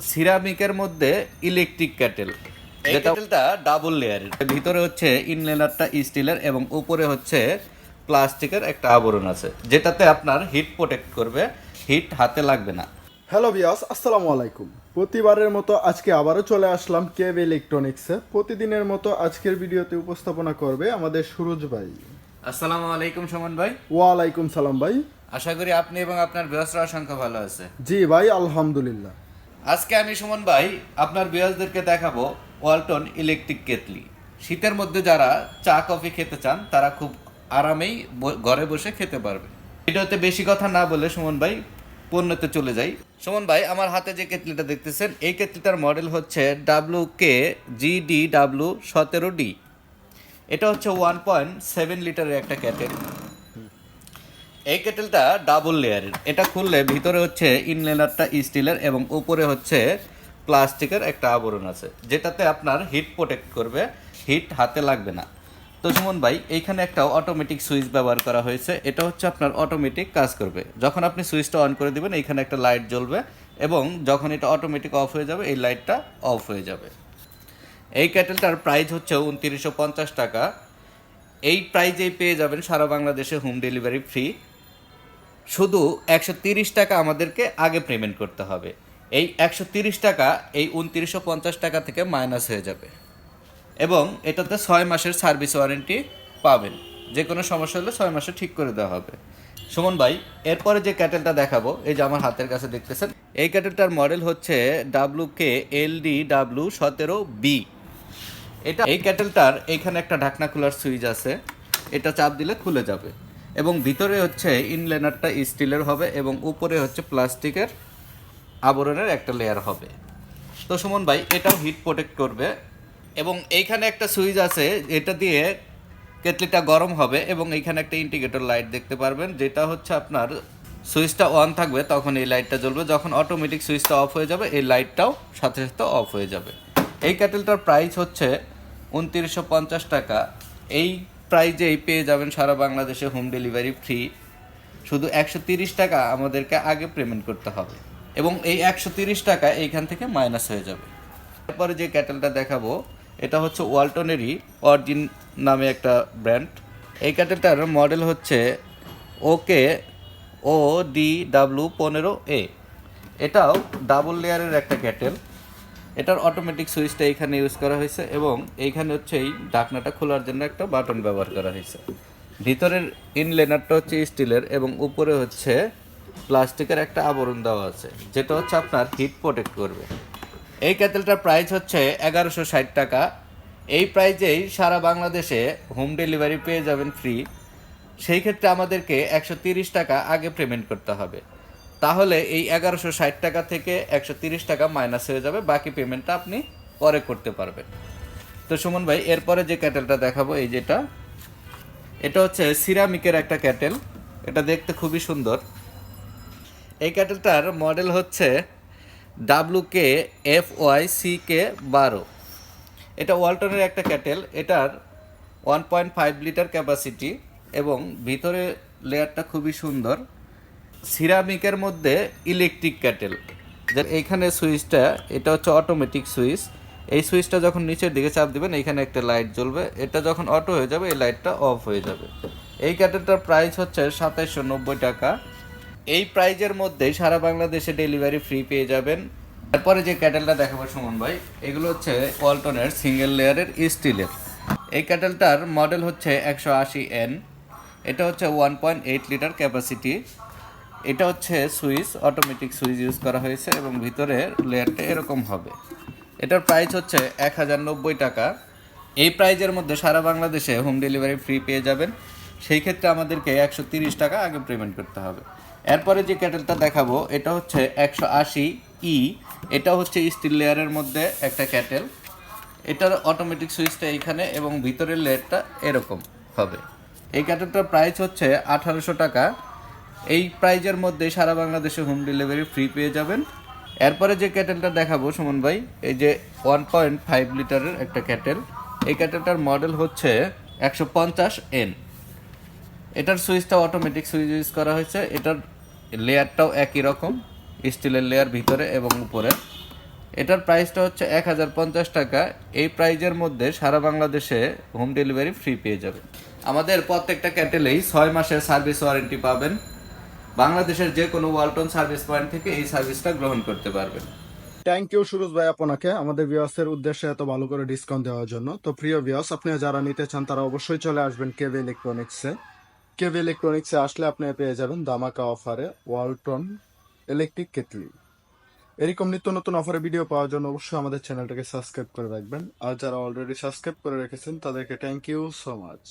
সিরামিকের মধ্যে electric cattle ক্যাটেলটা double লেয়ারের ভিতরে হচ্ছে ইনলেনারটা স্টিলের এবং উপরে হচ্ছে প্লাস্টিকের একটা আবরণ আছে যেটাতে আপনার হিট প্রোটেক্ট করবে। হিট হাতে লাগবে না। হ্যালো বিয়াস আসসালামু আলাইকুম। প্রতিবারের মতো আজকে আবারও চলে আসলাম কেভ ইলেকট্রনিক্সে। প্রতিদিনের মতো আজকের ভিডিওতে উপস্থাপনা করবে আমাদের সুরজ ভাই। আসসালামু আলাইকুম সুমন ভাই। ওয়ালাইকুম সালাম ভাই। আশা করি আপনি এবং আপনার ব্যবসার অসংখ্য ভালো আছে। জি ভাই আলহামদুলিল্লাহ। আজকে আমি সুমন ভাই আপনার বিয়াসদেরকে দেখাবো ওয়ালটন ইলেকট্রিক কেতলি শীতের মধ্যে যারা চা, কফি খেতে চান, তারা খুব আরামেই ঘরে বসে খেতে পারবে ভিডিওতে বেশি কথা না বলে সুমন ভাই পণ্যতে চলে যাই। সুমন ভাই, আমার হাতে যে কেতলিটা দেখতেছেন, এই কেতলিটার মডেল হচ্ছে W K G D W সতেরো ডি। এটা হচ্ছে ওয়ান পয়েন্ট সেভেন লিটারের একটা ক্যাটেল। এই কেটেলটা ডাবল লেয়ারের এটা খুললে ভিতরে হচ্ছে ইনলেনারটা স্টিলের এবং উপরে হচ্ছে প্লাস্টিকের একটা আবরণ আছে, যেটাতে আপনার হিট প্রোটেক্ট করবে। হিট হাতে লাগবে না। তো সুমন ভাই, এইখানে একটা অটোমেটিক সুইচ ব্যবহার করা হয়েছে। এটা হচ্ছে আপনার অটোমেটিক কাজ করবে। যখন আপনি সুইচটা অন করে দিবেন, এইখানে একটা লাইট জ্বলবে এবং যখন এটা অটোমেটিক অফ হয়ে যাবে, এই লাইটটা অফ হয়ে যাবে। এই ক্যাটেলটার প্রাইস হচ্ছে উনত্রিশশো টাকা। এই প্রাইজেই পেয়ে যাবেন সারা বাংলাদেশে হোম ডেলিভারি ফ্রি শুধু একশো তিরিশ টাকা আমাদেরকে আগে পেমেন্ট করতে হবে। এই একশো তিরিশ টাকা এই উনত্রিশশো পঞ্চাশ টাকা থেকে মাইনাস হয়ে যাবে। এবং এটাতে ছয় মাসের সার্ভিস ওয়ারেন্টি পাবেন। যে কোনো সমস্যা হলে ছয় মাসে ঠিক করে দেওয়া হবে। সুমন ভাই, এরপরে যে ক্যাটেলটা দেখাবো, এই যে আমার হাতের কাছে দেখতেছেন, এই ক্যাটেলটার মডেল হচ্ছে W K L D W সতেরো বি এটা এই ক্যাটেলটার এখানে একটা ঢাকনা খোলার সুইচ আছে। এটা চাপ দিলে খুলে যাবে। এবং ভিতরে হচ্ছে ইনলেনারটা স্টিলের হবে এবং উপরে হচ্ছে প্লাস্টিকের আবরণের একটা লেয়ার হবে। তো সুমন ভাই, এটাও হিট প্রোটেক্ট করবে এবং এইখানে একটা সুইচ আছে, এটা দিয়ে কেটলিটা গরম হবে এবং এইখানে একটা ইন্ডিকেটর লাইট দেখতে পারবেন, যেটা হচ্ছে আপনার সুইচটা অন থাকবে, তখন এই লাইটটা জ্বলবে। যখন অটোমেটিক সুইচটা অফ হয়ে যাবে, এই লাইটটাও সাথে সাথে অফ হয়ে যাবে। এই ক্যাটেলটার প্রাইস হচ্ছে উনত্রিশশো টাকা। এই প্রাইজেই পেয়ে যাবেন সারা বাংলাদেশে হোম ডেলিভারি ফ্রি। শুধু একশো তিরিশ টাকা আমাদেরকে আগে পেমেন্ট করতে হবে। এবং এই একশো তিরিশ টাকা এইখান থেকে মাইনাস হয়ে যাবে। তারপরে যে ক্যাটেলটা দেখাবো, এটা হচ্ছে ওয়ালটনেরই অরিজিন নামে একটা ব্র্যান্ড। এই ক্যাটেলটার মডেল হচ্ছে ওকে ও ডি ডাব্লু পনেরো এ। এটাও ডাবল লেয়ারের একটা ক্যাটেল। এটার অটোমেটিক সুইচটা এখানে ইউজ করা হয়েছে এবং এইখানে হচ্ছে এই ঢাকনাটা খোলার জন্য একটা বাটন ব্যবহার করা হয়েছে। ভিতরের ইনলেনারটা হচ্ছে স্টিলের এবং উপরে হচ্ছে প্লাস্টিকের একটা আবরণ দেওয়া আছে, যেটা হচ্ছে আপনার হিট প্রোটেক্ট করবে। এই ক্যাটেলটার প্রাইস হচ্ছে এগারোশো ষাট টাকা। এই প্রাইজেই সারা বাংলাদেশে হোম ডেলিভারি পেয়ে যাবেন ফ্রি সেই ক্ষেত্রে আমাদেরকে একশো টাকা আগে পেমেন্ট করতে হবে। তাহলে এই এগারোশো ষাট টাকা থেকে একশো তিরিশ টাকা মাইনাস হয়ে যাবে, বাকি পেমেন্টটা আপনি পরে করতে পারবেন। তো সুমন ভাই, এরপরে যে ক্যাটেলটা দেখাবো, এই যেটা, এটা হচ্ছে সিরামিকের একটা ক্যাটেল এটা দেখতে খুবই সুন্দর। এই ক্যাটেলটার মডেল হচ্ছে W K F Y C K বারো। এটা ওয়ালটনের একটা ক্যাটেল এটার one point five litre capacity এবং ভিতরে লেয়ারটা খুবই সুন্দর। সিরামিকের মধ্যে ইলেকট্রিক ক্যাটেল এইখানে সুইচটা, এটা হচ্ছে অটোমেটিক সুইচ। এই সুইচটা যখন নিচের দিকে চাপ দিবেন, এইখানে একটা লাইট জ্বলবে। এটা যখন অটো হয়ে যাবে, এই লাইটটা অফ হয়ে যাবে। এই ক্যাটেলটার প্রাইস হচ্ছে সাতাইশশো নব্বই টাকা। এই প্রাইজের মধ্যেই সারা বাংলাদেশে ডেলিভারি ফ্রি পেয়ে যাবেন। তারপরে যে ক্যাটেলটা দেখাবো সুমন ভাই, এগুলো হচ্ছে ওয়ালটনের সিঙ্গেল লেয়ারের স্টিলের এই ক্যাটেলটার মডেল হচ্ছে একশো আশি এন এটা হচ্ছে one point eight litre capacity এটা হচ্ছে সুইচ অটোমেটিক সুইচ ইউজ করা হয়েছে এবং ভিতরে লেয়ারটা এরকম হবে। এটার প্রাইস হচ্ছে এক হাজার নব্বই টাকা। এই প্রাইজের মধ্যে সারা বাংলাদেশে হোম ডেলিভারি ফ্রি পেয়ে যাবেন। সেই ক্ষেত্রে আমাদেরকে একশো তিরিশ টাকা আগে পেমেন্ট করতে হবে। এরপরে যে ক্যাটেলটা দেখাবো, এটা হচ্ছে একশো আশি ই এটা হচ্ছে স্টিল লেয়ারের মধ্যে একটা ক্যাটেল এটার অটোমেটিক সুইচটা এইখানে এবং ভিতরের লেয়ারটা এরকম হবে। এই ক্যাটেলটার প্রাইস হচ্ছে আঠারোশো টাকা। এই প্রাইজের মধ্যে সারা বাংলাদেশে হোম ডেলিভারি ফ্রি পেয়ে যাবেন। এরপরে যে ক্যাটেলটা দেখাবো সুমন ভাই, এই যে ওয়ান পয়েন্ট ফাইভ লিটারের একটা ক্যাটেল। এই ক্যাটেলটার মডেল হচ্ছে একশো পঞ্চাশ এন। এটার সুইচটা অটোমেটিক সুইচ ইউজ করা হয়েছে। এটার লেয়ারটাও একই রকম স্টিলের লেয়ার ভিতরে এবং উপরে। এটার প্রাইসটা হচ্ছে এক হাজার পঞ্চাশ টাকা। এই প্রাইজের মধ্যে সারা বাংলাদেশে হোম ডেলিভারি ফ্রি পেয়ে যাবেন। আমাদের প্রত্যেকটা ক্যাটেলেই ছয় মাসের সার্ভিস ওয়ারেন্টি পাবেন। বাংলাদেশের যে কোনো ওয়ালটন সার্ভিস পয়েন্ট থেকে এই সার্ভিসটা গ্রহণ করতে পারবেন। থ্যাংক ইউ সুরজ ভাই, আপনাকে। আমাদের ভিউয়ার্সের উদ্দেশ্যে এত ভালো করে ডিসকাউন্ট দেওয়ার জন্য। তো প্রিয় ভিউয়ার্স আপনি যারা নিতে চান, তারা অবশ্যই চলে আসবেন কেভি ইলেকট্রনিক্সে কেভি ইলেকট্রনিক্সে আসলে আপনি পেয়ে যাবেন দামাকা অফারে ওয়ালটন ইলেকট্রিক কেটলি এরকম নিত্য নতুন অফারে ভিডিও পাওয়ার জন্য অবশ্যই আমাদের চ্যানেলটাকে সাবস্ক্রাইব করে রাখবেন। আর যারা অলরেডি সাবস্ক্রাইব করে রেখেছেন, তাদেরকে থ্যাংক ইউ সো মাচ